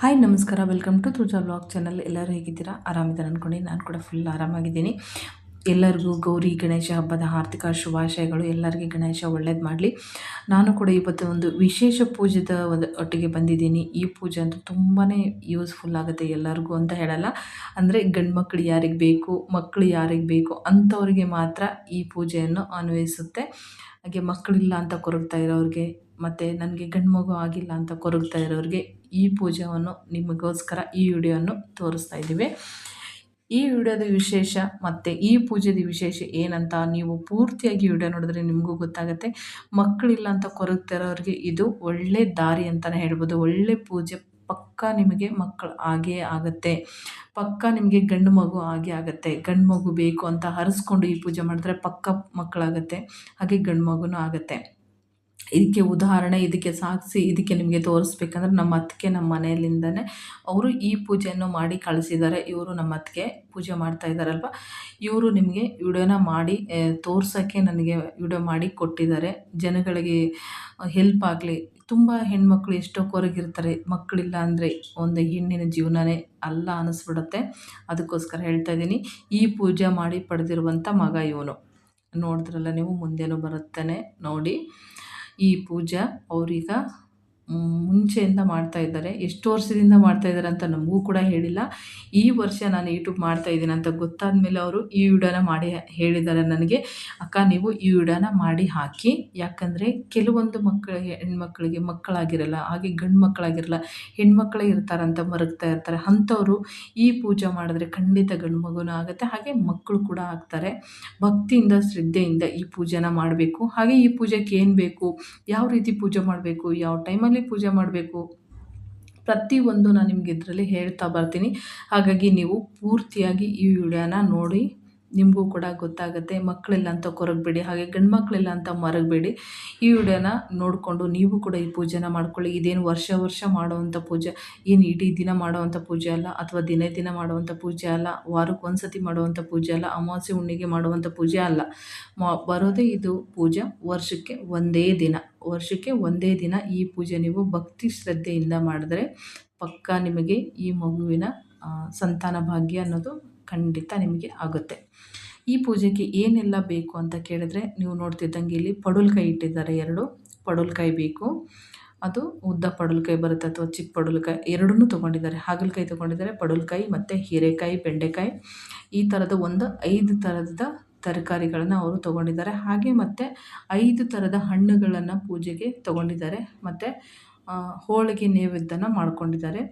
Hi, ನಮಸ್ಕಾರ. Welcome to Tuja blog channel ಎಲ್ಲರೂ ಹೇಗಿದ್ದೀರಾ? ಆರಾಮಿದ್ದಾರೆ ಅಂದ್ಕೊಂಡು ನಾನು ಕೂಡ ಫುಲ್ ಆರಾಮಾಗಿದ್ದೀನಿ. ಎಲ್ಲರಿಗೂ ಗೌರಿ, ಗಣೇಶ ಹಬ್ಬದ ಆರ್ಥಿಕ ಶುಭಾಶಯಗಳು. ಎಲ್ಲರಿಗೂ ಗಣೇಶ ಒಳ್ಳೇದು ಮಾಡಲಿ. ನಾನು ಕೂಡ ಇವತ್ತು ಒಂದು ವಿಶೇಷ ಪೂಜೆದ ಒಂದು ಒಟ್ಟಿಗೆ ಬಂದಿದ್ದೀನಿ. ಈ ಪೂಜೆ ಅಂತೂ ತುಂಬಾ ಯೂಸ್ಫುಲ್ ಆಗುತ್ತೆ ಎಲ್ಲರಿಗೂ ಅಂತ ಹೇಳಲ್ಲ. ಅಂದರೆ ಗಂಡು ಮಕ್ಕಳು ಯಾರಿಗೆ ಬೇಕು ಮಕ್ಕಳು ಯಾರಿಗೆ ಬೇಕು ಅಂಥವ್ರಿಗೆ ಮಾತ್ರ ಈ ಪೂಜೆಯನ್ನು ಅನ್ವಯಿಸುತ್ತೆ. ಹಾಗೆ ಮಕ್ಕಳಿಲ್ಲ ಅಂತ ಕೊರಗ್ತಾ ಇರೋರಿಗೆ, ಮತ್ತು ನನಗೆ ಗಂಡು ಮಗು ಆಗಿಲ್ಲ ಅಂತ ಕೊರಗ್ತಾ ಇರೋರಿಗೆ ಈ ಪೂಜೆಯನ್ನು ನಿಮಗೋಸ್ಕರ ಈ ವಿಡಿಯೋವನ್ನು ತೋರಿಸ್ತಾ ಇದ್ದೀವಿ. ಈ ವಿಡಿಯೋದ ವಿಶೇಷ ಮತ್ತು ಈ ಪೂಜೆದ ವಿಶೇಷ ಏನಂತ ನೀವು ಪೂರ್ತಿಯಾಗಿ ವಿಡಿಯೋ ನೋಡಿದ್ರೆ ನಿಮಗೂ ಗೊತ್ತಾಗುತ್ತೆ. ಮಕ್ಕಳಿಲ್ಲ ಅಂತ ಕೊರಗ್ತಿರೋರಿಗೆ ಇದು ಒಳ್ಳೆ ದಾರಿ ಅಂತಲೇ ಹೇಳ್ಬೋದು. ಒಳ್ಳೆ ಪೂಜೆ ಪಕ್ಕ ನಿಮಗೆ ಮಕ್ಕಳು ಹಾಗೇ ಆಗುತ್ತೆ. ಪಕ್ಕ ನಿಮಗೆ ಗಂಡು ಮಗು ಆಗೇ ಆಗುತ್ತೆ. ಗಂಡು ಮಗು ಬೇಕು ಅಂತ ಹರಿಸ್ಕೊಂಡು ಈ ಪೂಜೆ ಮಾಡಿದ್ರೆ ಪಕ್ಕ ಮಕ್ಕಳಾಗುತ್ತೆ ಹಾಗೆ ಗಂಡು ಮಗು ಆಗುತ್ತೆ. ಇದಕ್ಕೆ ಉದಾಹರಣೆ, ಇದಕ್ಕೆ ಸಾಕ್ಷಿ ಇದಕ್ಕೆ ನಿಮಗೆ ತೋರಿಸ್ಬೇಕಂದ್ರೆ ನಮ್ಮ ಅತ್ತಿಗೆ ನಮ್ಮ ಮನೆಯಲ್ಲಿಂದನೇ ಅವರು ಈ ಪೂಜೆಯನ್ನು ಮಾಡಿ ಕಳಿಸಿದ್ದಾರೆ. ಇವರು ನಮ್ಮ ಅತ್ತಿಗೆ ಪೂಜೆ ಮಾಡ್ತಾ ಇದ್ದಾರಲ್ವ? ಇವರು ನಿಮಗೆ ವಿಡಿಯೋನ ಮಾಡಿ ತೋರ್ಸೋಕ್ಕೆ ನನಗೆ ವಿಡಿಯೋ ಮಾಡಿ ಕೊಟ್ಟಿದ್ದಾರೆ. ಜನಗಳಿಗೆ ಹೆಲ್ಪ್ ಆಗಲಿ, ತುಂಬ ಹೆಣ್ಮಕ್ಳು ಎಷ್ಟೋ ಕೊರಗಿರ್ತಾರೆ ಮಕ್ಕಳಿಲ್ಲ ಅಂದರೆ ಒಂದು ಹೆಣ್ಣಿನ ಜೀವನನೇ ಅಲ್ಲ ಅನ್ನಿಸ್ಬಿಡುತ್ತೆ ಅದಕ್ಕೋಸ್ಕರ ಹೇಳ್ತಾ ಇದ್ದೀನಿ, ಈ ಪೂಜೆ ಮಾಡಿ ಪಡೆದಿರುವಂಥ ಮಗ ಇವನು. ನೋಡಿದ್ರಲ್ಲ ನೀವು, ಮುಂದೇನು ಬರುತ್ತಾನೆ ನೋಡಿ. ಈ ಪೂಜಾ ಅವ್ರೀಗ ಮುಂಚೆಯಿಂದ ಮಾಡ್ತಾ ಇದ್ದಾರೆ, ಎಷ್ಟು ವರ್ಷದಿಂದ ಮಾಡ್ತಾ ಇದ್ದಾರೆ ಅಂತ ನಮಗೂ ಕೂಡ ಹೇಳಿಲ್ಲ. ಈ ವರ್ಷ ನಾನು ಯೂಟ್ಯೂಬ್ ಮಾಡ್ತಾ ಇದ್ದೀನಿ ಅಂತ ಗೊತ್ತಾದ ಮೇಲೆ ಅವರು ಈ ವಿಡಿಯೋನ ಮಾಡಿ ಹೇಳಿದ್ದಾರೆ ನನಗೆ. ಅಕ್ಕ, ನೀವು ಈ ವಿಡಿಯೋನ ಮಾಡಿ ಹಾಕಿ, ಯಾಕಂದರೆ ಕೆಲವೊಂದು ಮಕ್ಕಳಿಗೆ, ಹೆಣ್ಮಕ್ಳಿಗೆ ಮಕ್ಕಳಾಗಿರಲ್ಲ, ಹಾಗೆ ಗಂಡು ಮಕ್ಕಳಾಗಿರಲ್ಲ ಹೆಣ್ಮಕ್ಳೇ ಇರ್ತಾರಂತ ಮರಗ್ತಾ ಇರ್ತಾರೆ. ಅಂಥವ್ರು ಈ ಪೂಜೆ ಮಾಡಿದ್ರೆ ಖಂಡಿತ ಗಂಡು ಮಗುನೂ ಆಗುತ್ತೆ, ಹಾಗೆ ಮಕ್ಕಳು ಕೂಡ ಆಗ್ತಾರೆ. ಭಕ್ತಿಯಿಂದ, ಶ್ರದ್ಧೆಯಿಂದ ಈ ಪೂಜೆನ ಮಾಡಬೇಕು. ಹಾಗೆ ಈ ಪೂಜೆಗೆ ಏನು ಬೇಕು, ಯಾವ ರೀತಿ ಪೂಜೆ ಮಾಡಬೇಕು, ಯಾವ ಟೈಮಲ್ಲಿ ಪೂಜೆ ಮಾಡಬೇಕು ಪ್ರತಿಯೊಂದು ನಾನು ನಿಮಗೆ ಇದರಲ್ಲಿ ಹೇಳ್ತಾ ಬರ್ತೀನಿ. ಹಾಗಾಗಿ ನೀವು ಪೂರ್ತಿಯಾಗಿ ಈ ವಿಡಿಯೋನ ನೋಡಿ. ನಿಮಗೂ ಕೂಡ ಗೊತ್ತಾಗುತ್ತೆ. ಮಕ್ಕಳಿಲ್ಲ ಅಂತ ಕೊರಗಬೇಡಿ, ಹಾಗೆ ಗಂಡು ಮಕ್ಕಳಿಲ್ಲ ಅಂತ ಮರಗಬೇಡಿ. ಈ ವಿಡಿಯೋನ ನೋಡಿಕೊಂಡು ನೀವು ಕೂಡ ಈ ಪೂಜೆನ ಮಾಡ್ಕೊಳ್ಳಿ. ಇದೇನು ವರ್ಷ ವರ್ಷ ಮಾಡುವಂಥ ಪೂಜೆ, ಏನು ಇಡೀ ದಿನ ಮಾಡುವಂಥ ಪೂಜೆ ಅಲ್ಲ, ಅಥವಾ ದಿನೇ ದಿನ ಮಾಡುವಂಥ ಪೂಜೆ ಅಲ್ಲ, ವಾರಕ್ಕೆ ಒಂದು ಸತಿ ಮಾಡುವಂಥ ಪೂಜೆ ಅಲ್ಲ, ಅಮಾವಾಸ್ಯೆ ಹುಣ್ಣಿಗೆ ಮಾಡುವಂಥ ಪೂಜೆ ಅಲ್ಲ. ಬರೋದೇ ಇದು ಪೂಜೆ ವರ್ಷಕ್ಕೆ ಒಂದೇ ದಿನ. ವರ್ಷಕ್ಕೆ ಒಂದೇ ದಿನ ಈ ಪೂಜೆ ನೀವು ಭಕ್ತಿ ಶ್ರದ್ಧೆಯಿಂದ ಮಾಡಿದ್ರೆ ಪಕ್ಕ ನಿಮಗೆ ಈ ಮಗುವಿನ ಸಂತಾನ ಭಾಗ್ಯ ಅನ್ನೋದು ಖಂಡಿತ ನಿಮಗೆ ಆಗುತ್ತೆ. ಈ ಪೂಜೆಗೆ ಏನೆಲ್ಲ ಬೇಕು ಅಂತ ಕೇಳಿದ್ರೆ ನೀವು ನೋಡ್ತಿದ್ದಂಗೆ ಇಲ್ಲಿ ಪಡುಲ್ಕಾಯಿ ಇಟ್ಟಿದ್ದಾರೆ ಎರಡು. ಪಡುಲ್ಕಾಯಿ ಬೇಕು, ಅದು ಉದ್ದ ಪಡುಲ್ಕಾಯಿ ಬರುತ್ತೆ ಅಥವಾ ಚಿಕ್ಕ ಪಡುಲ್ಕಾಯಿ ಎರಡನ್ನೂ ತೊಗೊಂಡಿದ್ದಾರೆ. ಹಾಗಲಕಾಯಿ ತೊಗೊಂಡಿದ್ದಾರೆ ಪಡುಲ್ಕಾಯಿ ಮತ್ತು ಹೀರೆಕಾಯಿ, ಬೆಂಡೆಕಾಯಿ. ಈ ಥರದ ಒಂದು ಐದು ಥರದ ತರಕಾರಿಗಳನ್ನು ಅವರು ತೊಗೊಂಡಿದ್ದಾರೆ. ಹಾಗೆ ಮತ್ತು ಐದು ಥರದ ಹಣ್ಣುಗಳನ್ನು ಪೂಜೆಗೆ ತೊಗೊಂಡಿದ್ದಾರೆ. ಮತ್ತು ಹೋಳಿಗೆ ನೈವೇದ್ಯನ ಮಾಡ್ಕೊಂಡಿದ್ದಾರೆ.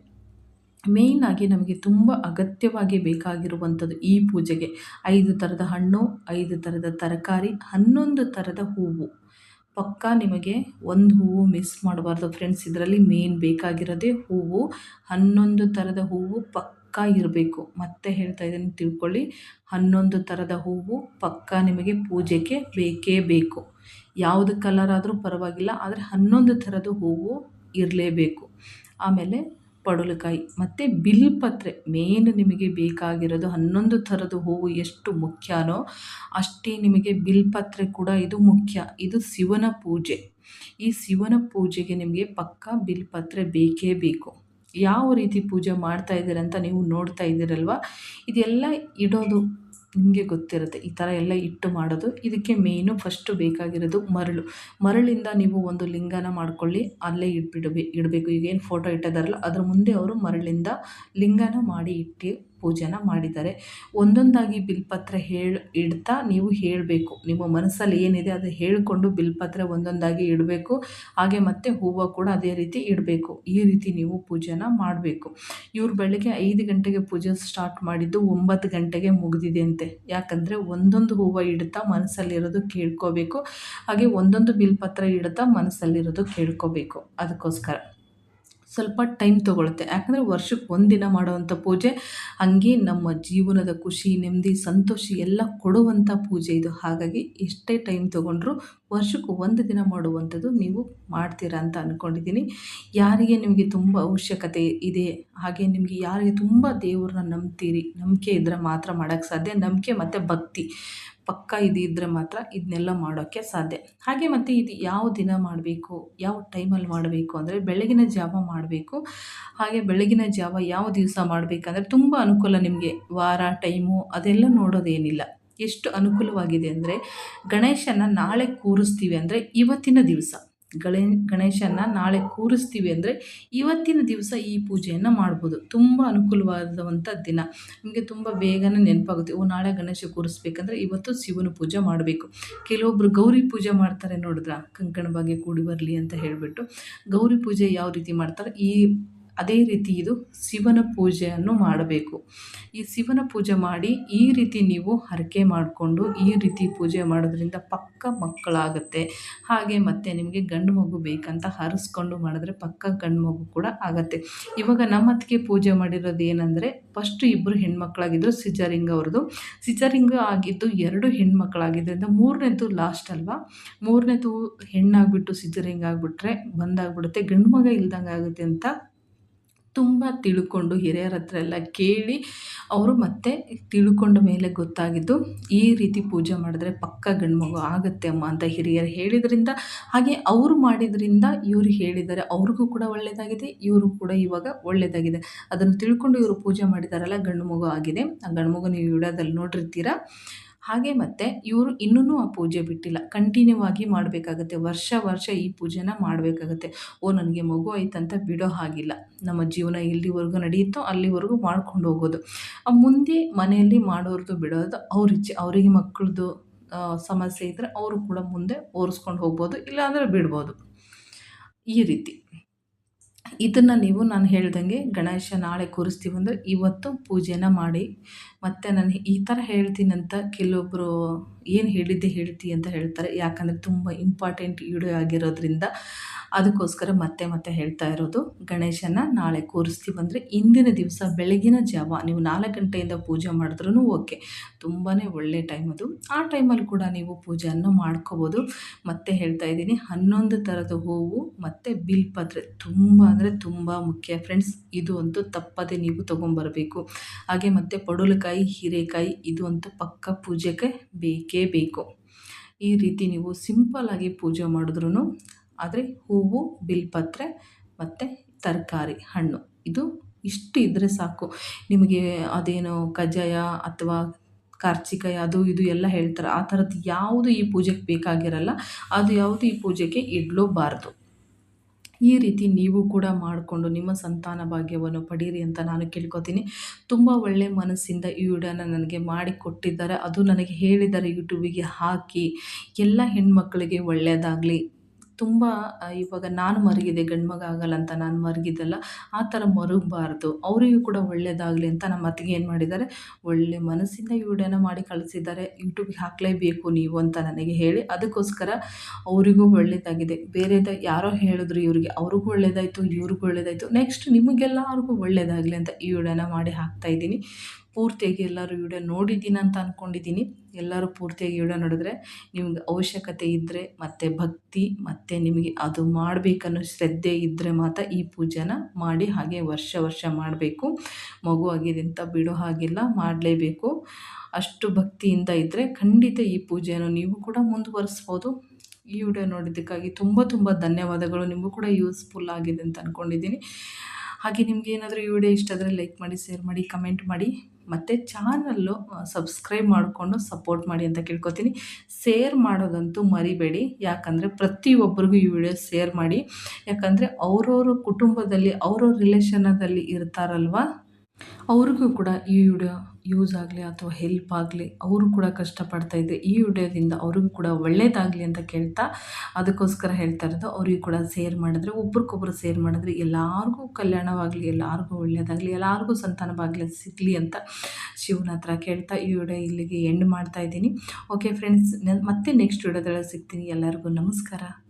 ಮೇಯ್ನಾಗಿ ನಮಗೆ ತುಂಬ ಅಗತ್ಯವಾಗಿ ಬೇಕಾಗಿರುವಂಥದ್ದು ಈ ಪೂಜೆಗೆ ಐದು ಥರದ ಹಣ್ಣು, ಐದು ಥರದ ತರಕಾರಿ, ಹನ್ನೊಂದು ಥರದ ಹೂವು. ಪಕ್ಕಾ ನಿಮಗೆ ಒಂದು ಹೂವು ಮಿಸ್ ಮಾಡಬಾರ್ದು. ಫ್ರೆಂಡ್ಸ್ ಇದರಲ್ಲಿ ಮೇನ್ ಬೇಕಾಗಿರೋದೇ ಹೂವು. ಹನ್ನೊಂದು ಥರದ ಹೂವು ಪಕ್ಕಾ ಇರಬೇಕು. ಮತ್ತೆ ಹೇಳ್ತಾ ಇದ್ದೀನಿ, ತಿಳ್ಕೊಳ್ಳಿ. ಹನ್ನೊಂದು ಥರದ ಹೂವು ಪಕ್ಕಾ ನಿಮಗೆ ಪೂಜೆಗೆ ಬೇಕೇ ಬೇಕು. ಯಾವುದು ಕಲರ್ ಆದರೂ ಪರವಾಗಿಲ್ಲ, ಆದರೆ ಹನ್ನೊಂದು ಥರದ ಹೂವು ಇರಲೇಬೇಕು. ಆಮೇಲೆ ಪಡಲಕಾಯಿ. ಮತ್ತು ಬಿಲ್ಪತ್ರೆ ಮೇನ್ ನಿಮಗೆ ಬೇಕಾಗಿರೋದು ಹನ್ನೊಂದು ಥರದ ಹೂವು ಎಷ್ಟು ಮುಖ್ಯನೋ ಅಷ್ಟೇ ನಿಮಗೆ ಬಿಲ್ಪತ್ರೆ ಕೂಡ ಇದು ಮುಖ್ಯ. ಇದು ಶಿವನ ಪೂಜೆ. ಈ ಶಿವನ ಪೂಜೆಗೆ ನಿಮಗೆ ಪಕ್ಕ ಬಿಲ್ಪತ್ರೆ ಬೇಕೇ ಬೇಕು. ಯಾವ ರೀತಿ ಪೂಜೆ ಮಾಡ್ತಾ ಇದ್ದೀರ ಅಂತ ನೀವು ನೋಡ್ತಾ ಇದ್ದೀರಲ್ವ? ಇದೆಲ್ಲ ಇಡೋದು ನಿಮಗೆ ಗೊತ್ತಿರುತ್ತೆ. ಈ ಥರ ಎಲ್ಲ ಇಟ್ಟು ಮಾಡೋದು. ಇದಕ್ಕೆ ಮೇಯ್ನು ಫಸ್ಟು ಬೇಕಾಗಿರೋದು ಮರಳು. ಮರಳಿಂದ ನೀವು ಒಂದು ಲಿಂಗನ ಮಾಡ್ಕೊಳ್ಳಿ, ಅಲ್ಲೇ ಇಟ್ಬಿಡಬೇ, ಇಡಬೇಕು. ಈಗೇನು ಫೋಟೋ ಇಟ್ಟಿದಾರಲ್ಲ, ಅದ್ರ ಮುಂದೆ ಅವರು ಮರಳಿಂದ ಲಿಂಗನ ಮಾಡಿ ಇಟ್ಟು ಪೂಜೆನ ಮಾಡಿದ್ದಾರೆ. ಒಂದೊಂದಾಗಿ ಬಿಲ್ಪತ್ರೆ ಹೇಳಿ, ಇಡ್ತಾ ನೀವು ಹೇಳಬೇಕು. ನಿಮ್ಮ ಮನಸ್ಸಲ್ಲಿ ಏನಿದೆ ಅದು ಹೇಳಿಕೊಂಡು ಬಿಲ್ಪತ್ರೆ ಒಂದೊಂದಾಗಿ ಇಡಬೇಕು. ಹಾಗೆ ಮತ್ತೆ ಹೂವು ಕೂಡ ಅದೇ ರೀತಿ ಇಡಬೇಕು. ಈ ರೀತಿ ನೀವು ಪೂಜೆನ ಮಾಡಬೇಕು. ಇವ್ರು ಬೆಳಗ್ಗೆ ಐದು ಗಂಟೆಗೆ ಪೂಜೆ ಸ್ಟಾರ್ಟ್ ಮಾಡಿದ್ದು ಒಂಬತ್ತು ಗಂಟೆಗೆ ಮುಗಿದಿದೆ ಅಂತೆ ಯಾಕಂದರೆ ಒಂದೊಂದು ಹೂವು ಇಡ್ತಾ ಮನಸ್ಸಲ್ಲಿರೋದು ಕೇಳ್ಕೋಬೇಕು. ಹಾಗೆ ಒಂದೊಂದು ಬಿಲ್ಪತ್ರ ಇಡ್ತಾ ಮನಸ್ಸಲ್ಲಿರೋದು ಕೇಳ್ಕೋಬೇಕು. ಅದಕ್ಕೋಸ್ಕರ. ಸ್ವಲ್ಪ ಟೈಮ್ ತೊಗೊಳುತ್ತೆ. ಯಾಕಂದರೆ ವರ್ಷಕ್ಕೆ ಒಂದು ದಿನ ಮಾಡುವಂಥ ಪೂಜೆ, ಹಂಗೆ ನಮ್ಮ ಜೀವನದ ಖುಷಿ, ನೆಮ್ಮದಿ, ಸಂತೋಷ ಎಲ್ಲ ಕೊಡುವಂಥ ಪೂಜೆ ಇದು. ಹಾಗಾಗಿ ಎಷ್ಟೇ ಟೈಮ್ ತೊಗೊಂಡ್ರು ವರ್ಷಕ್ಕೆ ಒಂದು ದಿನ ಮಾಡುವಂಥದ್ದು ನೀವು ಮಾಡ್ತೀರಾ ಅಂತ ಅಂದ್ಕೊಂಡಿದ್ದೀನಿ ಯಾರಿಗೆ ನಿಮಗೆ ತುಂಬ ಅವಶ್ಯಕತೆ ಇದೆ, ಹಾಗೆ ನಿಮಗೆ ಯಾರಿಗೆ ತುಂಬ ದೇವ್ರನ್ನ ನಂಬ್ತೀರಿ, ನಂಬಿಕೆ ಇದ್ದರೆ ಮಾತ್ರ ಮಾಡೋಕ್ಕೆ ಸಾಧ್ಯ, ನಂಬಿಕೆ ಮತ್ತು ಭಕ್ತಿ. ಪಕ್ಕ ಇದು ಇದ್ದರೆ ಮಾತ್ರ ಇದನ್ನೆಲ್ಲ ಮಾಡೋಕ್ಕೆ ಸಾಧ್ಯ. ಹಾಗೆ ಮತ್ತು ಇದು ಯಾವ ದಿನ ಮಾಡಬೇಕು, ಯಾವ ಟೈಮಲ್ಲಿ ಮಾಡಬೇಕು ಅಂದರೆ ಬೆಳಗಿನ ಜಾವ ಮಾಡಬೇಕು. ಹಾಗೆ ಬೆಳಗಿನ ಜಾವ ಯಾವ ದಿವಸ ಮಾಡಬೇಕಂದ್ರೆ ತುಂಬ ಅನುಕೂಲ ನಿಮಗೆ ವಾರ, ಟೈಮು ಅದೆಲ್ಲ ನೋಡೋದೇನಿಲ್ಲ. ಎಷ್ಟು ಅನುಕೂಲವಾಗಿದೆ ಅಂದರೆ ಗಣೇಶನ ನಾಳೆ ಕೂರಿಸ್ತೀವಿ ಅಂದರೆ ಇವತ್ತಿನ ದಿವಸ. ಗಣೇ ಗಣೇಶನ ನಾಳೆ ಕೂರಿಸ್ತೀವಿ ಅಂದರೆ ಇವತ್ತಿನ ದಿವಸ ಈ ಪೂಜೆಯನ್ನು ಮಾಡ್ಬೋದು. ತುಂಬ ಅನುಕೂಲವಾದಂಥ ದಿನ. ನಿಮಗೆ ತುಂಬ ಬೇಗನೆ ನೆನಪಾಗುತ್ತೆ, ಓ ನಾಳೆ ಗಣೇಶ ಕೂರಿಸ್ಬೇಕಂದ್ರೆ ಇವತ್ತು ಶಿವನ ಪೂಜೆ ಮಾಡಬೇಕು. ಕೆಲವೊಬ್ಬರು ಗೌರಿ ಪೂಜೆ ಮಾಡ್ತಾರೆ ನೋಡಿದ್ರ? ಕಂಕಣ ಭಾಗ್ಯ ಕೂಡಿ ಬರಲಿ ಅಂತ ಹೇಳಿಬಿಟ್ಟು ಗೌರಿ ಪೂಜೆ ಯಾವ ರೀತಿ ಮಾಡ್ತಾರೆ? ಈ ಅದೇ ರೀತಿ ಇದು ಶಿವನ ಪೂಜೆಯನ್ನು ಮಾಡಬೇಕು. ಈ ಶಿವನ ಪೂಜೆ ಮಾಡಿ ಈ ರೀತಿ ನೀವು ಹರಕೆ ಮಾಡಿಕೊಂಡು ಈ ರೀತಿ ಪೂಜೆ ಮಾಡೋದ್ರಿಂದ ಪಕ್ಕ ಮಕ್ಕಳಾಗುತ್ತೆ. ಹಾಗೆ ಮತ್ತೆ ನಿಮಗೆ ಗಂಡು ಮಗು ಬೇಕಂತ ಹರಿಸ್ಕೊಂಡು ಮಾಡಿದ್ರೆ ಪಕ್ಕ ಗಂಡು ಮಗು ಕೂಡ ಆಗುತ್ತೆ. ಇವಾಗ ನಮ್ಮ ಅತ್ತಿಗೆ ಪೂಜೆ ಮಾಡಿರೋದು ಏನಂದರೆ ಫಸ್ಟ್ ಇಬ್ಬರು ಹೆಣ್ಮಕ್ಳಾಗಿದ್ದರು ಸಿಜರಿಂಗ್ ಅವ್ರದ್ದು. ಸಿಜರಿಂಗ್ ಆಗಿದ್ದು ಎರಡು ಹೆಣ್ಮಕ್ಳಾಗಿದ್ದರಿಂದ ಮೂರನೇದು ಲಾಸ್ಟ್ ಅಲ್ವಾ? ಮೂರನೇದು ಹೆಣ್ಣಾಗ್ಬಿಟ್ಟು ಸಿಜರಿಂಗ್ ಆಗಿಬಿಟ್ರೆ ಬಂದಾಗ್ಬಿಡುತ್ತೆ. ಗಂಡು ಮಗ ಇಲ್ದಂಗೆ ಆಗುತ್ತೆ ಅಂತ ತುಂಬ ತಿಳ್ಕೊಂಡು ಹಿರಿಯರ ಹತ್ರ ಎಲ್ಲ ಕೇಳಿ ಅವರು ಮತ್ತೆ ತಿಳ್ಕೊಂಡ ಮೇಲೆ ಗೊತ್ತಾಗಿದ್ದು, ಈ ರೀತಿ ಪೂಜೆ ಮಾಡಿದ್ರೆ ಪಕ್ಕ ಗಂಡು ಮಗು ಆಗುತ್ತೆ ಅಮ್ಮ ಅಂತ ಹಿರಿಯರು ಹೇಳಿದ್ರಿಂದ, ಹಾಗೆ ಅವರು ಮಾಡಿದ್ರಿಂದ ಇವರು ಹೇಳಿದ್ದಾರೆ ಅವ್ರಿಗೂ ಕೂಡ ಒಳ್ಳೆಯದಾಗಿದೆ ಇವರು ಕೂಡ ಇವಾಗ ಒಳ್ಳೆಯದಾಗಿದೆ ಅದನ್ನು ತಿಳ್ಕೊಂಡು ಇವರು ಪೂಜೆ ಮಾಡಿದಾರಲ್ಲ ಗಂಡು ಮಗು ಆಗಿದೆ. ಆ ಗಂಡು ಮಗು ನೀವು ವಿಡಿಯೋದಲ್ಲಿ ನೋಡಿರ್ತೀರ? ಹಾಗೆ ಮತ್ತು ಇವರು ಇನ್ನೂ ಆ ಪೂಜೆ ಬಿಟ್ಟಿಲ್ಲ. ಕಂಟಿನ್ಯೂ ಆಗಿ ಮಾಡಬೇಕಾಗತ್ತೆ. ವರ್ಷ ವರ್ಷ ಈ ಪೂಜೆನ ಮಾಡಬೇಕಾಗತ್ತೆ. ಓ, ನನಗೆ ಮಗು ಆಯ್ತಂತ ಬಿಡೋ ಹಾಗಿಲ್ಲ. ನಮ್ಮ ಜೀವನ ಎಲ್ಲಿವರೆಗೂ ನಡೆಯುತ್ತೋ ಅಲ್ಲಿವರೆಗೂ ಮಾಡ್ಕೊಂಡು ಹೋಗೋದು. ಮುಂದೆ ಮನೆಯಲ್ಲಿ ಮಾಡೋರ್ದು ಬಿಡೋದು, ಅವ್ರ ಇಚ್ಛೆ, ಅವರಿಗೆ ಮಕ್ಕಳದು ಸಮಸ್ಯೆ ಇದ್ದರೆ ಅವರು ಕೂಡ ಮುಂದೆ ಓರಿಸ್ಕೊಂಡು ಹೋಗ್ಬೋದು, ಇಲ್ಲಾಂದರೆ ಬಿಡ್ಬೋದು. ಈ ರೀತಿ. ಇದನ್ನು ನೀವು ನಾನು ಹೇಳ್ದಂಗೆ ಗಣೇಶ ನಾಳೆ ಕೂರಿಸ್ತೀವಿ ಅಂದರೆ ಇವತ್ತು ಪೂಜೆನ ಮಾಡಿ. ಮತ್ತು ನಾನು ಈ ಥರ ಹೇಳ್ತೀನಂತ ಕೆಲವೊಬ್ಬರು ಏನು ಹೇಳಿದ್ದೆ ಹೇಳ್ತಿ ಅಂತ ಹೇಳ್ತಾರೆ. ಯಾಕಂದರೆ ತುಂಬ ಇಂಪಾರ್ಟೆಂಟ್ ವಿಡಿಯೋ ಆಗಿರೋದ್ರಿಂದ. ಅದಕ್ಕೋಸ್ಕರ ಮತ್ತೆ ಮತ್ತೆ ಹೇಳ್ತಾ ಇರೋದು ಗಣೇಶನ ನಾಳೆ ಕೂರಿಸ್ತೀವಿ ಅಂದರೆ ಇಂದಿನ ದಿವಸ ಬೆಳಗಿನ ಜಾವ ನೀವು ನಾಲ್ಕು ಗಂಟೆಯಿಂದ ಪೂಜೆ ಮಾಡಿದ್ರೂ ಓಕೆ. ತುಂಬಾ ಒಳ್ಳೆ ಟೈಮ್ ಅದು. ಆ ಟೈಮಲ್ಲಿ ಕೂಡ ನೀವು ಪೂಜೆಯನ್ನು ಮಾಡ್ಕೋಬೋದು. ಮತ್ತೆ ಹೇಳ್ತಾ ಇದ್ದೀನಿ, ಹನ್ನೊಂದು ಥರದ ಹೂವು ಮತ್ತು ಬಿಲ್ಪತ್ರೆ ತುಂಬ ಅಂದರೆ ತುಂಬ ಮುಖ್ಯ ಫ್ರೆಂಡ್ಸ್ ಇದು ಅಂತೂ ತಪ್ಪದೆ ನೀವು ತೊಗೊಂಬರಬೇಕು. ಹಾಗೆ ಮತ್ತು ಪಡುಲಕಾಯಿ ಹೀರೆಕಾಯಿ ಇದು ಅಂತೂ ಪಕ್ಕ ಪೂಜೆಗೆ ಬೇಕೇ ಬೇಕು. ಈ ರೀತಿ ನೀವು ಸಿಂಪಲ್ಲಾಗಿ ಪೂಜೆ ಮಾಡಿದ್ರೂ ಆದರೆ ಹೂವು, ಬಿಲ್ಪತ್ರೆ ಮತ್ತು ತರಕಾರಿ, ಹಣ್ಣು. ಇದು ಇಷ್ಟು ಇದ್ದರೆ ಸಾಕು. ನಿಮಗೆ ಅದೇನೋ ಕಜ್ಜಾಯ ಅಥವಾ ಕಾರ್ಚಿಕಾಯ ಅದು ಇದು ಎಲ್ಲ ಹೇಳ್ತಾರೆ. ಆ ಥರದ್ದು ಯಾವುದು ಈ ಪೂಜೆಗೆ ಬೇಕಾಗಿರಲ್ಲ, ಅದು ಯಾವುದು ಈ ಪೂಜೆಗೆ ಇಡಲೂಬಾರ್ದು. ಈ ರೀತಿ ನೀವು ಕೂಡ ಮಾಡಿಕೊಂಡು ನಿಮ್ಮ ಸಂತಾನ ಭಾಗ್ಯವನ್ನು ಪಡೀರಿ ಅಂತ ನಾನು ಕೇಳ್ಕೊತೀನಿ. ತುಂಬ ಒಳ್ಳೆಯ ಮನಸ್ಸಿಂದ ಈ ವಿಡಿಯೋನ ನನಗೆ ಮಾಡಿ ಕೊಟ್ಟಿದ್ದಾರೆ. ಅದು ನನಗೆ ಹೇಳಿದ್ದಾರೆ ಯೂಟ್ಯೂಬಿಗೆ ಹಾಕಿ. ಎಲ್ಲ ಹೆಣ್ಮಕ್ಳಿಗೆ ಒಳ್ಳೆಯದಾಗಲಿ ತುಂಬ ಇವಾಗ ನಾನು ಮರಗಿದೆ, ಗಂಡು ಮಗ ಆಗಲ್ಲ ಅಂತ ನಾನು ಮರಗಿದ್ದಲ್ಲ, ಆ ಥರ ಮರುಗಬಾರ್ದು. ಅವರಿಗೂ ಕೂಡ ಒಳ್ಳೆಯದಾಗಲಿ ಅಂತ ನಮ್ಮ ಅತ್ತಿಗೆ ಏನು ಮಾಡಿದ್ದಾರೆ, ಒಳ್ಳೆ ಮನಸ್ಸಿಂದ ವಿಡಿಯೋನ ಮಾಡಿ ಕಳಿಸಿದ್ದಾರೆ. ಯೂಟ್ಯೂಬ್ಗೆ ಹಾಕಲೇಬೇಕು ನೀವು ಅಂತ ನನಗೆ ಹೇಳಿ, ಅದಕ್ಕೋಸ್ಕರ ಅವರಿಗೂ ಒಳ್ಳೆಯದಾಗಿದೆ ಬೇರೆದ ಯಾರೋ ಹೇಳಿದ್ರು ಇವರಿಗೆ, ಅವ್ರಿಗೂ ಒಳ್ಳೆಯದಾಯಿತು ಇವ್ರಿಗೂ ಒಳ್ಳೆಯದಾಯಿತು ನೆಕ್ಸ್ಟ್ ನಿಮಗೆಲ್ಲರಿಗೂ ಒಳ್ಳೆಯದಾಗಲಿ ಅಂತ ಈ ವಿಡಿಯೋನ ಮಾಡಿ ಹಾಕ್ತಾಯಿದ್ದೀನಿ ಪೂರ್ತಿಯಾಗಿ ಎಲ್ಲರೂ ವಿಡಿಯೋ ನೋಡಿದ್ದೀನಿ ಅಂತ ಅಂದ್ಕೊಂಡಿದ್ದೀನಿ ಎಲ್ಲರೂ ಪೂರ್ತಿಯಾಗಿ ವಿಡಿಯೋ ನೋಡಿದ್ರೆ ನಿಮ್ಗೆ ಅವಶ್ಯಕತೆ ಇದ್ದರೆ ಮತ್ತು ಭಕ್ತಿ, ಮತ್ತು ನಿಮಗೆ ಅದು ಮಾಡಬೇಕನ್ನೋ ಶ್ರದ್ಧೆ ಇದ್ದರೆ ಮಾತ್ರ ಈ ಪೂಜೆನ ಮಾಡಿ ಹಾಗೆ ವರ್ಷ ವರ್ಷ ಮಾಡಬೇಕು. ಮಗು ಅಂತ ಬಿಡೋ ಹಾಗಿಲ್ಲ, ಮಾಡಲೇಬೇಕು. ಅಷ್ಟು ಭಕ್ತಿಯಿಂದ ಇದ್ದರೆ ಖಂಡಿತ ಈ ಪೂಜೆಯನ್ನು ನೀವು ಕೂಡ ಮುಂದುವರಿಸ್ಬೋದು. ಈ ವಿಡಿಯೋ ನೋಡಿದ್ದಕ್ಕಾಗಿ ತುಂಬ ತುಂಬ ಧನ್ಯವಾದಗಳು. ನಿಮಗೂ ಕೂಡ ಯೂಸ್ಫುಲ್ ಆಗಿದೆ ಅಂತ ಅಂದ್ಕೊಂಡಿದ್ದೀನಿ ಹಾಗೆ ನಿಮ್ಗೆ ಏನಾದರೂ ಈ ವಿಡಿಯೋ ಇಷ್ಟ ಆದರೆ ಲೈಕ್ ಮಾಡಿ ಶೇರ್ ಮಾಡಿ ಕಮೆಂಟ್ ಮಾಡಿ. ಮತ್ತು ಚಾನಲ್ಲು ಸಬ್ಸ್ಕ್ರೈಬ್ ಮಾಡಿಕೊಂಡು ಸಪೋರ್ಟ್ ಮಾಡಿ ಅಂತ ಕೇಳ್ಕೊತೀನಿ. ಸೇರ್ ಮಾಡೋದಂತೂ ಮರಿಬೇಡಿ. ಯಾಕಂದರೆ ಪ್ರತಿಯೊಬ್ಬರಿಗೂ ಈ ವಿಡಿಯೋ ಸೇರ್ ಮಾಡಿ. ಯಾಕಂದರೆ ಅವ್ರವ್ರ ಕುಟುಂಬದಲ್ಲಿ, ಅವ್ರವ್ರ ರಿಲೇಷನದಲ್ಲಿ ಇರ್ತಾರಲ್ವ? ಅವ್ರಿಗೂ ಕೂಡ ಈ ವಿಡಿಯೋ ಯೂಸ್ ಆಗಲಿ ಅಥವಾ ಹೆಲ್ಪ್ ಆಗಲಿ, ಅವರು ಕೂಡ ಕಷ್ಟಪಡ್ತಾಯಿದ್ರೆ ಈ ವಿಡಿಯೋದಿಂದ ಅವ್ರಿಗೂ ಕೂಡ ಒಳ್ಳೇದಾಗಲಿ ಅಂತ ಕೇಳ್ತಾ ಅದಕ್ಕೋಸ್ಕರ ಹೇಳ್ತಾ ಇರೋದು, ಅವ್ರಿಗೆ ಕೂಡ ಸೇರ್ ಮಾಡಿದ್ರೆ, ಒಬ್ರಿಗೊಬ್ರು ಸೇರ್ ಮಾಡಿದ್ರೆ ಎಲ್ಲರಿಗೂ ಕಲ್ಯಾಣವಾಗಲಿ, ಎಲ್ಲರಿಗೂ ಒಳ್ಳೆಯದಾಗಲಿ ಎಲ್ಲರಿಗೂ ಸಂತಾನವಾಗಲಿ ಸಿಗಲಿ ಅಂತ ಶಿವನ ಹತ್ರ ಕೇಳ್ತಾ ಈ ವಿಡಿಯೋ ಇಲ್ಲಿಗೆ ಎಂಡ್ ಮಾಡ್ತಾ ಇದ್ದೀನಿ. ಓಕೆ ಫ್ರೆಂಡ್ಸ್ ಮತ್ತೆ ನೆಕ್ಸ್ಟ್ ವಿಡಿಯೋದಲ್ಲಿ ಸಿಗ್ತೀನಿ. ಎಲ್ಲರಿಗೂ ನಮಸ್ಕಾರ.